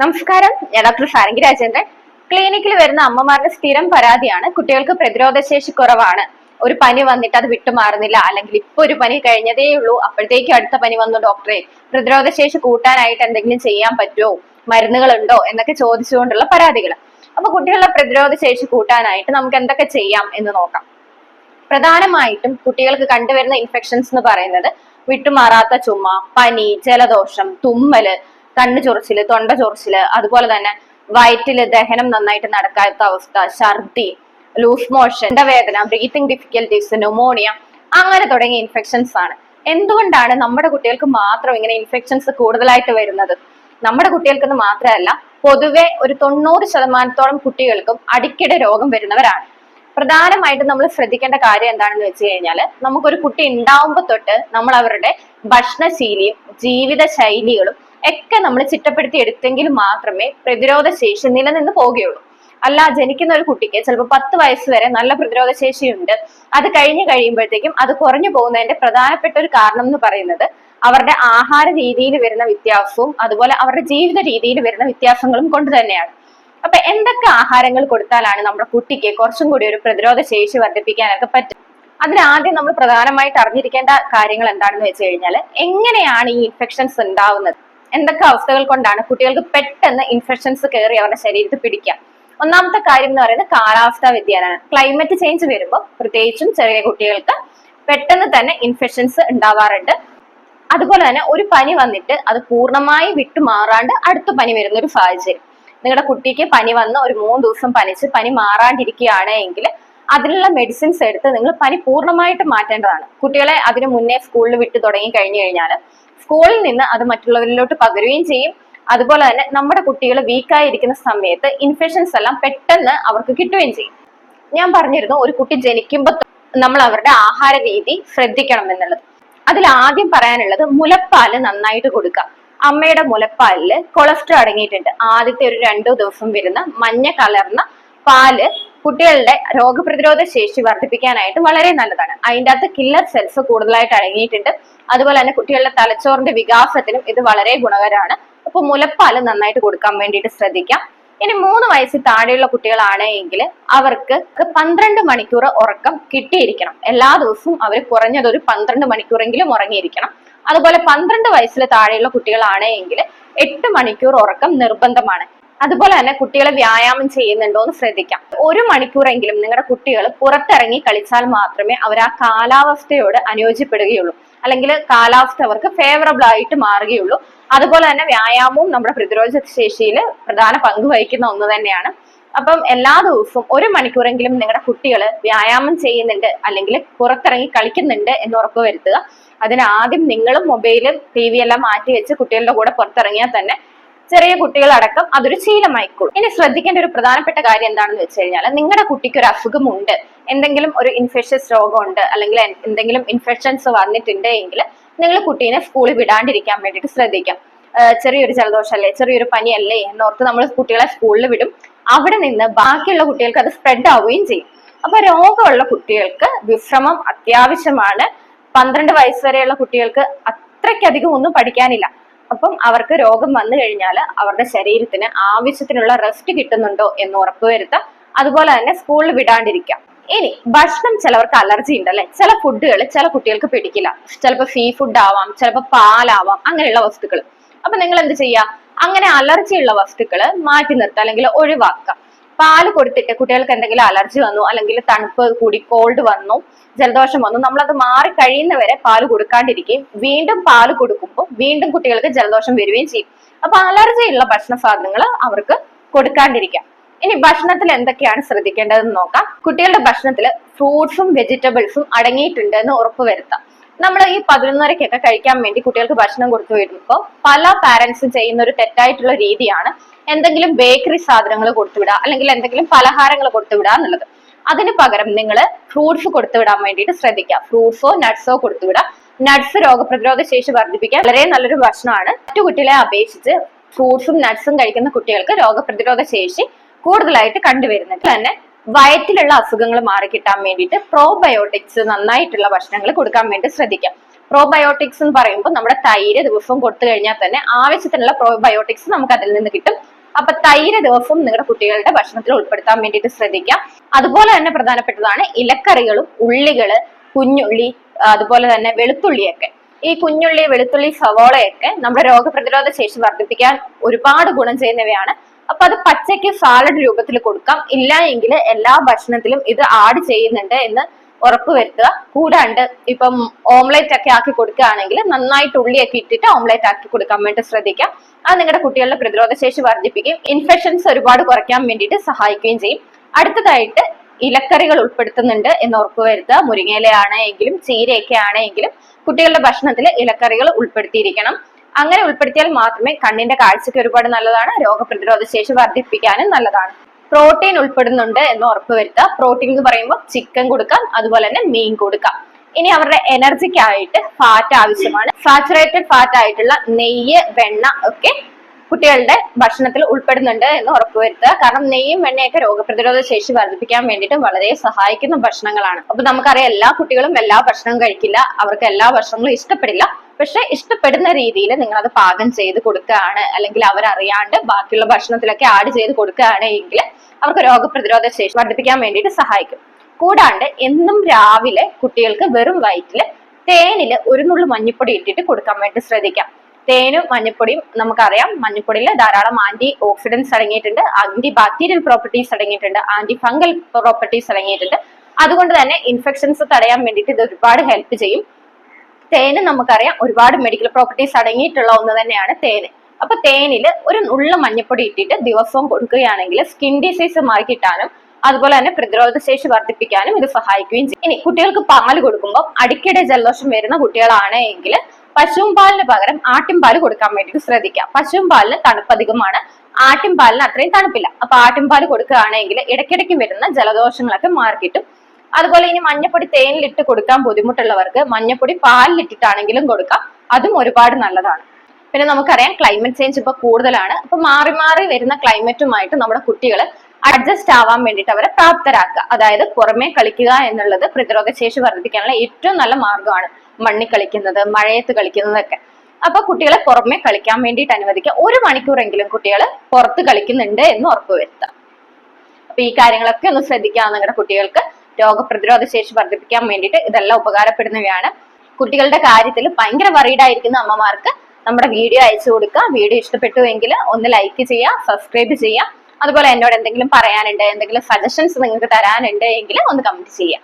നമസ്കാരം. ഞാൻ ഡോക്ടർ സാരംഗി രാജേന്ദ്രൻ. ക്ലിനിക്കിൽ വരുന്ന അമ്മമാരുടെ സ്ഥിരം പരാതിയാണ് കുട്ടികൾക്ക് പ്രതിരോധ ശേഷി കുറവാണ്. ഒരു പനി വന്നിട്ട് അത് വിട്ടുമാറുന്നില്ല അല്ലെങ്കിൽ ഇപ്പൊ ഒരു പനി കഴിഞ്ഞതേ ഉള്ളൂ. അപ്പോഴത്തേക്കും അടുത്ത പനി വന്നു. ഡോക്ടറെ പ്രതിരോധ ശേഷി കൂട്ടാനായിട്ട് എന്തെങ്കിലും ചെയ്യാൻ പറ്റുമോ? മരുന്നുകളുണ്ടോ? എന്നൊക്കെ ചോദിച്ചുകൊണ്ടുള്ള പരാതികൾ അപ്പൊ കുട്ടികളുടെ പ്രതിരോധ ശേഷി കൂട്ടാനായിട്ട് നമുക്ക് എന്തൊക്കെ ചെയ്യാം എന്ന് നോക്കാം. പ്രധാനമായിട്ടും കുട്ടികൾക്ക് കണ്ടുവരുന്ന ഇൻഫെക്ഷൻസ് എന്ന് പറയുന്നത് വിട്ടുമാറാത്ത ചുമ പനി ജലദോഷം തുമ്മൽ കണ്ണു ചൊറിച്ചിൽ തൊണ്ട ചൊറിച്ചിൽ അതുപോലെ തന്നെ വയറ്റിൽ ദഹനം നന്നായിട്ട് നടക്കാത്ത അവസ്ഥ ഛർദി ലൂസ് മോഷൻ വേദന ബ്രീത്തിങ് ഡിഫിക്കൽറ്റീസ് ന്യൂമോണിയ അങ്ങനെ തുടങ്ങിയ ഇൻഫെക്ഷൻസ് ആണ്. എന്തുകൊണ്ടാണ് നമ്മുടെ കുട്ടികൾക്ക് മാത്രം ഇങ്ങനെ ഇൻഫെക്ഷൻസ് കൂടുതലായിട്ട് വരുന്നത്? നമ്മുടെ കുട്ടികൾക്ക് മാത്രമല്ല പൊതുവെ ഒരു തൊണ്ണൂറ് ശതമാനത്തോളം കുട്ടികൾക്കും അടിക്കടി രോഗം വരുന്നവരാണ്. പ്രധാനമായിട്ട് നമ്മൾ ശ്രദ്ധിക്കേണ്ട കാര്യം എന്താണെന്ന് വെച്ച് കഴിഞ്ഞാൽ നമുക്കൊരു കുട്ടി ഉണ്ടാവുമ്പോൾ തൊട്ട് നമ്മൾ അവരുടെ ഭക്ഷണശീലിയും ജീവിത ശൈലികളും ഒക്കെ നമ്മൾ ചിട്ടപ്പെടുത്തി എടുത്തെങ്കിൽ മാത്രമേ പ്രതിരോധ ശേഷി നിലനിന്ന് പോകുകയുള്ളൂ അല്ല ജനിക്കുന്ന ഒരു കുട്ടിക്ക് ചിലപ്പോൾ പത്ത് വയസ്സ് വരെ നല്ല പ്രതിരോധ ശേഷിയുണ്ട് അത് കഴിഞ്ഞു കഴിയുമ്പോഴത്തേക്കും അത് കുറഞ്ഞു പോകുന്നതിന്റെ പ്രധാനപ്പെട്ട ഒരു കാരണം എന്ന് പറയുന്നത് അവരുടെ ആഹാര രീതിയിൽ വരുന്ന വ്യത്യാസവും അതുപോലെ അവരുടെ ജീവിത രീതിയിൽ വരുന്ന വ്യത്യാസങ്ങളും കൊണ്ട് തന്നെയാണ്. അപ്പൊ എന്തൊക്കെ ആഹാരങ്ങൾ കൊടുത്താലാണ് നമ്മുടെ കുട്ടിക്ക് കുറച്ചും കൂടി ഒരു പ്രതിരോധ ശേഷി വർദ്ധിപ്പിക്കാനൊക്കെ പറ്റും? അതിനാദ്യം നമ്മൾ പ്രധാനമായിട്ട് അറിഞ്ഞിരിക്കേണ്ട കാര്യങ്ങൾ എന്താണെന്ന് വെച്ച് കഴിഞ്ഞാൽ എങ്ങനെയാണ് ഈ ഇൻഫെക്ഷൻസ് ഉണ്ടാവുന്നത്? എന്തൊക്കെ അവസ്ഥകൾ കൊണ്ടാണ് കുട്ടികൾക്ക് പെട്ടെന്ന് ഇൻഫെക്ഷൻസ് കയറി അവരുടെ ശരീരത്തിൽ പിടിക്കുക? ഒന്നാമത്തെ കാര്യം എന്ന് പറയുന്നത് കാലാവസ്ഥാ വ്യതിയാനമാണ്. ക്ലൈമറ്റ് ചേഞ്ച് വരുമ്പോൾ പ്രത്യേകിച്ചും ചെറിയ കുട്ടികൾക്ക് പെട്ടെന്ന് തന്നെ ഇൻഫെക്ഷൻസ് ഉണ്ടാവാറുണ്ട്. അതുപോലെ തന്നെ ഒരു പനി വന്നിട്ട് അത് പൂർണമായി വിട്ടുമാറാണ്ട് അടുത്ത പനി വരുന്ന ഒരു സാഹചര്യം. നിങ്ങളുടെ കുട്ടിക്ക് പനി വന്ന് ഒരു മൂന്ന് ദിവസം പനിച്ച് പനി മാറാണ്ടിരിക്കുകയാണ് എങ്കിൽ അതിനുള്ള മെഡിസിൻസ് എടുത്ത് നിങ്ങൾ പനി പൂർണമായിട്ട് മാറ്റേണ്ടതാണ്. കുട്ടികളെ അതിനു മുന്നേ സ്കൂളിൽ വിട്ട് തുടങ്ങി കഴിഞ്ഞു കഴിഞ്ഞാൽ സ്കൂളിൽ നിന്ന് അത് മറ്റുള്ളവരിലോട്ട് പകരുകയും ചെയ്യും. അതുപോലെ തന്നെ നമ്മുടെ കുട്ടികൾ വീക്കായിരിക്കുന്ന സമയത്ത് ഇൻഫെക്ഷൻസ് എല്ലാം പെട്ടെന്ന് അവർക്ക് കിട്ടുകയും ചെയ്യും. ഞാൻ പറഞ്ഞിരുന്നു ഒരു കുട്ടി ജനിക്കുമ്പോൾ നമ്മൾ അവരുടെ ആഹാര രീതി ശ്രദ്ധിക്കണം എന്നുള്ളത്. അതിൽ ആദ്യം പറയാനുള്ളത് മുലപ്പാൽ നന്നായിട്ട് കൊടുക്കുക. അമ്മയുടെ മുലപ്പാലിൽ കൊളസ്ട്രോൾ അടങ്ങിയിട്ടുണ്ട്. ആദ്യത്തെ ഒരു രണ്ടു ദിവസം വരുന്ന മഞ്ഞ കലർന്ന പാൽ കുട്ടികളുടെ രോഗപ്രതിരോധ ശേഷി വർദ്ധിപ്പിക്കാനായിട്ട് വളരെ നല്ലതാണ്. അതിന്റെ അകത്ത് കില്ലർ സെൽസ് കൂടുതലായിട്ട് അടങ്ങിയിട്ടുണ്ട്. അതുപോലെ തന്നെ കുട്ടികളുടെ തലച്ചോറിന്റെ വികാസത്തിനും ഇത് വളരെ ഗുണകരമാണ്. അപ്പൊ മുലപ്പാൽ നന്നായിട്ട് കൊടുക്കാൻ വേണ്ടിയിട്ട് ശ്രദ്ധിക്കാം. ഇനി മൂന്ന് വയസ്സിൽ താഴെയുള്ള കുട്ടികളാണെങ്കിൽ അവർക്ക് പന്ത്രണ്ട് മണിക്കൂർ ഉറക്കം കിട്ടിയിരിക്കണം. എല്ലാ ദിവസവും അവർ കുറഞ്ഞത് ഒരു പന്ത്രണ്ട് മണിക്കൂറെങ്കിലും ഉറങ്ങിയിരിക്കണം. അതുപോലെ പന്ത്രണ്ട് വയസ്സിൽ താഴെയുള്ള കുട്ടികളാണെങ്കിൽ എട്ട് മണിക്കൂർ ഉറക്കം നിർബന്ധമാണ്. അതുപോലെ തന്നെ കുട്ടികളെ വ്യായാമം ചെയ്യുന്നുണ്ടോ എന്ന് ശ്രദ്ധിക്കാം. ഒരു മണിക്കൂറെങ്കിലും നിങ്ങളുടെ കുട്ടികൾ പുറത്തിറങ്ങി കളിച്ചാൽ മാത്രമേ അവർ ആ കാലാവസ്ഥയോട് അനുയോജ്യപ്പെടുകയുള്ളൂ. അല്ലെങ്കിൽ കാലാവസ്ഥ അവർക്ക് ഫേവറബിൾ ആയിട്ട് മാറുകയുള്ളൂ. അതുപോലെ തന്നെ വ്യായാമവും നമ്മുടെ പ്രതിരോധ ശേഷിയിൽ പ്രധാന പങ്ക് വഹിക്കുന്ന ഒന്ന് തന്നെയാണ്. അപ്പം എല്ലാ ദിവസവും ഒരു മണിക്കൂറെങ്കിലും നിങ്ങളുടെ കുട്ടികൾ വ്യായാമം ചെയ്യുന്നുണ്ട് അല്ലെങ്കിൽ പുറത്തിറങ്ങി കളിക്കുന്നുണ്ട് എന്ന് ഉറപ്പുവരുത്തുക അതിന് ആദ്യം നിങ്ങളും മൊബൈലും ടി വി എല്ലാം മാറ്റി വെച്ച് കുട്ടികളുടെ കൂടെ പുറത്തിറങ്ങിയാൽ തന്നെ ചെറിയ കുട്ടികളടക്കം അതൊരു ശീലമായിക്കോളും. ഇനി ശ്രദ്ധിക്കേണ്ട ഒരു പ്രധാനപ്പെട്ട കാര്യം എന്താണെന്ന് വെച്ച് കഴിഞ്ഞാൽ നിങ്ങളുടെ കുട്ടിക്ക് ഒരു അസുഖമുണ്ട് എന്തെങ്കിലും ഒരു ഇൻഫെക്ഷ്യസ് രോഗമുണ്ട് അല്ലെങ്കിൽ എന്തെങ്കിലും ഇൻഫെക്ഷൻസ് വന്നിട്ടുണ്ട് എങ്കിൽ നിങ്ങൾ കുട്ടീനെ സ്കൂളിൽ വിടാണ്ടിരിക്കാൻ വേണ്ടിയിട്ട് ശ്രദ്ധിക്കാം. ചെറിയൊരു ജലദോഷമല്ലേ ചെറിയൊരു പനിയല്ലേ എന്നോർത്ത് നമ്മൾ കുട്ടികളെ സ്കൂളിൽ വിടും. അവിടെ നിന്ന് ബാക്കിയുള്ള കുട്ടികൾക്ക് അത് സ്പ്രെഡ് ആവുകയും ചെയ്യും. അപ്പൊ രോഗമുള്ള കുട്ടികൾക്ക് വിശ്രമം അത്യാവശ്യമാണ്. പന്ത്രണ്ട് വയസ്സ് വരെയുള്ള കുട്ടികൾക്ക് അത്രയ്ക്കധികം ഒന്നും പഠിക്കാനില്ല. അപ്പം അവർക്ക് രോഗം വന്നു കഴിഞ്ഞാൽ അവരുടെ ശരീരത്തിന് ആവശ്യത്തിനുള്ള റെസ്റ്റ് കിട്ടുന്നുണ്ടോ എന്ന് ഉറപ്പുവരുത്താം അതുപോലെ തന്നെ സ്കൂളിൽ വിടാണ്ടിരിക്കാം. ഇനി ഭക്ഷണം ചിലവർക്ക് അലർജി ഉണ്ട് അല്ലെ? ചില ഫുഡുകൾ ചില കുട്ടികൾക്ക് പിടിക്കില്ല. ചിലപ്പോൾ സീ ഫുഡ് ആവാം ചിലപ്പോൾ പാലാവാം അങ്ങനെയുള്ള വസ്തുക്കൾ അപ്പൊ നിങ്ങൾ എന്ത് ചെയ്യുക? അങ്ങനെ അലർജി ഉള്ള വസ്തുക്കൾ മാറ്റി നിർത്തുക അല്ലെങ്കിൽ ഒഴിവാക്കുക. പാൽ കൊടുത്തിട്ട് കുട്ടികൾക്ക് എന്തെങ്കിലും അലർജി വന്നു അല്ലെങ്കിൽ തണുപ്പ് കൂടി കോൾഡ് വന്നു ജലദോഷം വന്നു നമ്മളത് മാറി കഴിയുന്നവരെ പാൽ കൊടുക്കാണ്ടിരിക്കുകയും വീണ്ടും പാൽ കൊടുക്കുമ്പോൾ വീണ്ടും കുട്ടികൾക്ക് ജലദോഷം വരികയും ചെയ്യും. അപ്പൊ അലർജി ഉള്ള ഭക്ഷണ സാധനങ്ങൾ അവർക്ക് കൊടുക്കാണ്ടിരിക്കാം. ഇനി ഭക്ഷണത്തിൽ എന്തൊക്കെയാണ് ശ്രദ്ധിക്കേണ്ടതെന്ന് നോക്കാം. കുട്ടികളുടെ ഭക്ഷണത്തിൽ ഫ്രൂട്ട്സും വെജിറ്റബിൾസും അടങ്ങിയിട്ടുണ്ട് എന്ന് ഉറപ്പുവരുത്താം നമ്മൾ ഈ പതിനൊന്നരക്കൊക്കെ കഴിക്കാൻ വേണ്ടി കുട്ടികൾക്ക് ഭക്ഷണം കൊടുത്തു വരുമ്പോൾ പല പാരന്റ്സും ചെയ്യുന്ന ഒരു തെറ്റായിട്ടുള്ള രീതിയാണ് എന്തെങ്കിലും ബേക്കറി സാധനങ്ങൾ കൊടുത്തുവിടുക അല്ലെങ്കിൽ എന്തെങ്കിലും പലഹാരങ്ങൾ കൊടുത്തുവിടുക എന്നുള്ളത്. അതിന് പകരം നിങ്ങൾ ഫ്രൂട്ട്സ് കൊടുത്തുവിടാൻ വേണ്ടിയിട്ട് ശ്രദ്ധിക്കുക. ഫ്രൂട്ട്സോ നട്ട്സോ കൊടുത്തുവിടുക നട്ട്സ് രോഗപ്രതിരോധ ശേഷി വർദ്ധിപ്പിക്കാൻ വളരെ നല്ലൊരു ഭക്ഷണമാണ്. മറ്റു കുട്ടികളെ അപേക്ഷിച്ച് ഫ്രൂട്ട്സും നട്ട്സും കഴിക്കുന്ന കുട്ടികൾക്ക് രോഗപ്രതിരോധ ശേഷി കൂടുതലായിട്ട് കണ്ടുവരുന്നത്. തന്നെ വയറ്റിലുള്ള അസുഖങ്ങൾ മാറിക്കിട്ടാൻ വേണ്ടിയിട്ട് പ്രോബയോട്ടിക്സ് നന്നായിട്ടുള്ള ഭക്ഷണങ്ങൾ കൊടുക്കാൻ വേണ്ടി ശ്രദ്ധിക്കാം. പ്രോബയോട്ടിക്സ് എന്ന് പറയുമ്പോൾ നമ്മുടെ തൈര് ദിവസവും കൊടുത്തു കഴിഞ്ഞാൽ തന്നെ ആവശ്യത്തിനുള്ള പ്രോബയോട്ടിക്സ് നമുക്ക് അതിൽ നിന്ന് കിട്ടും. അപ്പൊ തൈര് ദിവസവും നിങ്ങളുടെ കുട്ടികളുടെ ഭക്ഷണത്തിൽ ഉൾപ്പെടുത്താൻ വേണ്ടിയിട്ട് ശ്രദ്ധിക്കാം. അതുപോലെ തന്നെ പ്രധാനപ്പെട്ടതാണ് ഇലക്കറികളും ഉള്ളികൾ കുഞ്ഞുള്ളി അതുപോലെ തന്നെ വെളുത്തുള്ളിയൊക്കെ. ഈ കുഞ്ഞുള്ളി വെളുത്തുള്ളി സവോളയൊക്കെ നമ്മുടെ രോഗപ്രതിരോധ ശേഷി വർദ്ധിപ്പിക്കാൻ ഒരുപാട് ഗുണം ചെയ്യുന്നവയാണ്. അപ്പൊ അത് പച്ചയ്ക്ക് സാലഡ് രൂപത്തിൽ കൊടുക്കാം. ഇല്ല എങ്കിൽ എല്ലാ ഭക്ഷണത്തിലും ഇത് ആഡ് ചെയ്യുന്നുണ്ട് എന്ന് ഉറപ്പുവരുത്തുക കൂടാണ്ട് ഇപ്പം ഓംലെറ്റ് ഒക്കെ ആക്കി കൊടുക്കുകയാണെങ്കിൽ നന്നായിട്ട് ഉള്ളിയൊക്കെ ഇട്ടിട്ട് ഓംലെറ്റ് ആക്കി കൊടുക്കാൻ വേണ്ടി ശ്രദ്ധിക്കാം. അത് നിങ്ങളുടെ കുട്ടികളുടെ പ്രതിരോധ ശേഷി വർദ്ധിപ്പിക്കും. ഇൻഫെക്ഷൻസ് ഒരുപാട് കുറയ്ക്കാൻ വേണ്ടിയിട്ട് സഹായിക്കുകയും ചെയ്യും. അടുത്തതായിട്ട് ഇലക്കറികൾ ഉൾപ്പെടുത്തുന്നുണ്ട് എന്ന് ഉറപ്പുവരുത്തുക മുരിങ്ങയിലയാണെങ്കിലും ചീരയൊക്കെ ആണെങ്കിലും കുട്ടികളുടെ ഭക്ഷണത്തിൽ ഇലക്കറികൾ ഉൾപ്പെടുത്തിയിരിക്കണം. അങ്ങനെ ഉൾപ്പെടുത്തിയാൽ മാത്രമേ കണ്ണിന്റെ കാഴ്ചയ്ക്ക് ഒരുപാട് നല്ലതാണ്. രോഗപ്രതിരോധ ശേഷി വർദ്ധിപ്പിക്കാനും നല്ലതാണ്. പ്രോട്ടീൻ ഉൾപ്പെടുന്നുണ്ട് എന്ന് ഉറപ്പുവരുത്തുക പ്രോട്ടീൻ എന്ന് പറയുമ്പോൾ ചിക്കൻ കൊടുക്കാം അതുപോലെ തന്നെ മീൻ കൊടുക്കാം. ഇനി അവരുടെ എനർജിക്കായിട്ട് ഫാറ്റ് ആവശ്യമാണ്. സാച്ചുറേറ്റഡ് ഫാറ്റ് ആയിട്ടുള്ള നെയ്യ് വെണ്ണ ഒക്കെ കുട്ടികളുടെ ഭക്ഷണത്തിൽ ഉൾപ്പെടുന്നുണ്ട് എന്ന് ഉറപ്പുവരുത്തുക കാരണം നെയ്യും വെണ്ണയൊക്കെ രോഗപ്രതിരോധ ശേഷി വർദ്ധിപ്പിക്കാൻ വേണ്ടിയിട്ട് വളരെ സഹായിക്കുന്ന ഭക്ഷണങ്ങളാണ്. അപ്പൊ നമുക്കറിയാം എല്ലാ കുട്ടികളും എല്ലാ ഭക്ഷണവും കഴിക്കില്ല. അവർക്ക് എല്ലാ ഭക്ഷണങ്ങളും ഇഷ്ടപ്പെടില്ല. പക്ഷെ ഇഷ്ടപ്പെടുന്ന രീതിയിൽ നിങ്ങൾ അത് പാകം ചെയ്ത് കൊടുക്കുകയാണ്. അല്ലെങ്കിൽ അവരറിയാണ്ട് ബാക്കിയുള്ള ഭക്ഷണത്തിലൊക്കെ ആഡ് ചെയ്ത് കൊടുക്കുകയാണ് എങ്കിൽ അവർക്ക് രോഗപ്രതിരോധ ശേഷി വർദ്ധിപ്പിക്കാൻ വേണ്ടിയിട്ട് സഹായിക്കും. കൂടാണ്ട് എന്നും രാവിലെ കുട്ടികൾക്ക് വെറും വയറ്റിൽ തേനിൽ ഒരു നുള്ളു മഞ്ഞപ്പൊടി ഇട്ടിട്ട് കൊടുക്കാൻ വേണ്ടി ശ്രദ്ധിക്കാം. തേനും മഞ്ഞപ്പൊടിയും നമുക്കറിയാം. മഞ്ഞപ്പൊടിയിൽ ധാരാളം ആന്റി ഓക്സിഡൻസ് അടങ്ങിയിട്ടുണ്ട്. ആന്റി ബാക്ടീരിയൽ പ്രോപ്പർട്ടീസ് അടങ്ങിയിട്ടുണ്ട്. ആന്റി ഫംഗൽ പ്രോപ്പർട്ടീസ് അടങ്ങിയിട്ടുണ്ട്. അതുകൊണ്ട് തന്നെ ഇൻഫെക്ഷൻസ് തടയാൻ വേണ്ടിയിട്ട് ഇത് ഒരുപാട് ഹെൽപ്പ് ചെയ്യും. തേന് നമുക്കറിയാം ഒരുപാട് മെഡിക്കൽ പ്രോപ്പർട്ടീസ് അടങ്ങിയിട്ടുള്ള ഒന്ന് തന്നെയാണ് തേന്. അപ്പൊ തേനിൽ ഒരു ഉള്ള മഞ്ഞപ്പൊടി ഇട്ടിട്ട് ദിവസവും കൊടുക്കുകയാണെങ്കിൽ സ്കിൻ ഡിസീസ് മാറി കിട്ടാനും അതുപോലെ തന്നെ പ്രതിരോധ ശേഷി വർദ്ധിപ്പിക്കാനും ഇത് സഹായിക്കുകയും ചെയ്യും. ഇനി കുട്ടികൾക്ക് പാൽ കൊടുക്കുമ്പോൾ അടിക്കടി ജലദോഷം വരുന്ന കുട്ടികളാണ് എങ്കിൽ പശുവും പാലിന് പകരം ആട്ടിൻ പാൽ കൊടുക്കാൻ വേണ്ടി ശ്രദ്ധിക്കാം. പശുവും പാലിന് തണുപ്പധികമാണ് ആട്ടിൻപാലിന് ആട്ടിൻ പാലിന് അത്രയും തണുപ്പില്ല. അപ്പൊ ആട്ടിൻ പാൽ കൊടുക്കുകയാണെങ്കിൽ ഇടയ്ക്കിടയ്ക്ക് വരുന്ന ജലദോഷങ്ങളൊക്കെ മാറിക്കിട്ടും. അതുപോലെ ഇനി മഞ്ഞപ്പൊടി തേനിലിട്ട് കൊടുക്കാൻ ബുദ്ധിമുട്ടുള്ളവർക്ക് മഞ്ഞപ്പൊടി പാലിലിട്ടിട്ടാണെങ്കിലും കൊടുക്കാം. അതും ഒരുപാട് നല്ലതാണ്. പിന്നെ നമുക്കറിയാം ക്ലൈമറ്റ് ചേഞ്ച് ഇപ്പൊ കൂടുതലാണ്. അപ്പൊ മാറി മാറി വരുന്ന ക്ലൈമറ്റുമായിട്ട് നമ്മുടെ കുട്ടികൾ അഡ്ജസ്റ്റ് ആവാൻ വേണ്ടിയിട്ട് അവരെ പ്രാപ്തരാക്കുക. അതായത് പുറമേ കളിക്കുക എന്നുള്ളത് പ്രതിരോധ ശേഷി വർദ്ധിപ്പിക്കാനുള്ള ഏറ്റവും നല്ല മാർഗമാണ് മണ്ണി കളിക്കുന്നത് മഴയത്ത് കളിക്കുന്നതൊക്കെ. അപ്പൊ കുട്ടികളെ പുറമേ കളിക്കാൻ വേണ്ടിയിട്ട് അനുവദിക്കുക. ഒരു മണിക്കൂറെങ്കിലും കുട്ടികൾ പുറത്ത് കളിക്കുന്നുണ്ട് എന്ന് ഉറപ്പുവരുത്താം അപ്പൊ ഈ കാര്യങ്ങളൊക്കെ ഒന്ന് ശ്രദ്ധിക്കാം നിങ്ങളുടെ കുട്ടികൾക്ക്. രോഗപ്രതിരോധ ശേഷി വർദ്ധിപ്പിക്കാൻ വേണ്ടിയിട്ട് ഇതെല്ലാം ഉപകാരപ്പെടുന്നവയാണ്. കുട്ടികളുടെ കാര്യത്തിൽ ഭയങ്കര വറീഡ് ആയിരിക്കുന്ന അമ്മമാർക്ക് നമ്മുടെ വീഡിയോ അയച്ചു കൊടുക്കുക. വീഡിയോ ഇഷ്ടപ്പെട്ടുവെങ്കിൽ ഒന്ന് ലൈക്ക് ചെയ്യുക സബ്സ്ക്രൈബ് ചെയ്യുക. അതുപോലെ എന്നോട് എന്തെങ്കിലും പറയാനുണ്ട് എന്തെങ്കിലും സജഷൻസ് നിങ്ങൾക്ക് തരാനുണ്ട് എങ്കിൽ ഒന്ന് കമന്റ് ചെയ്യാം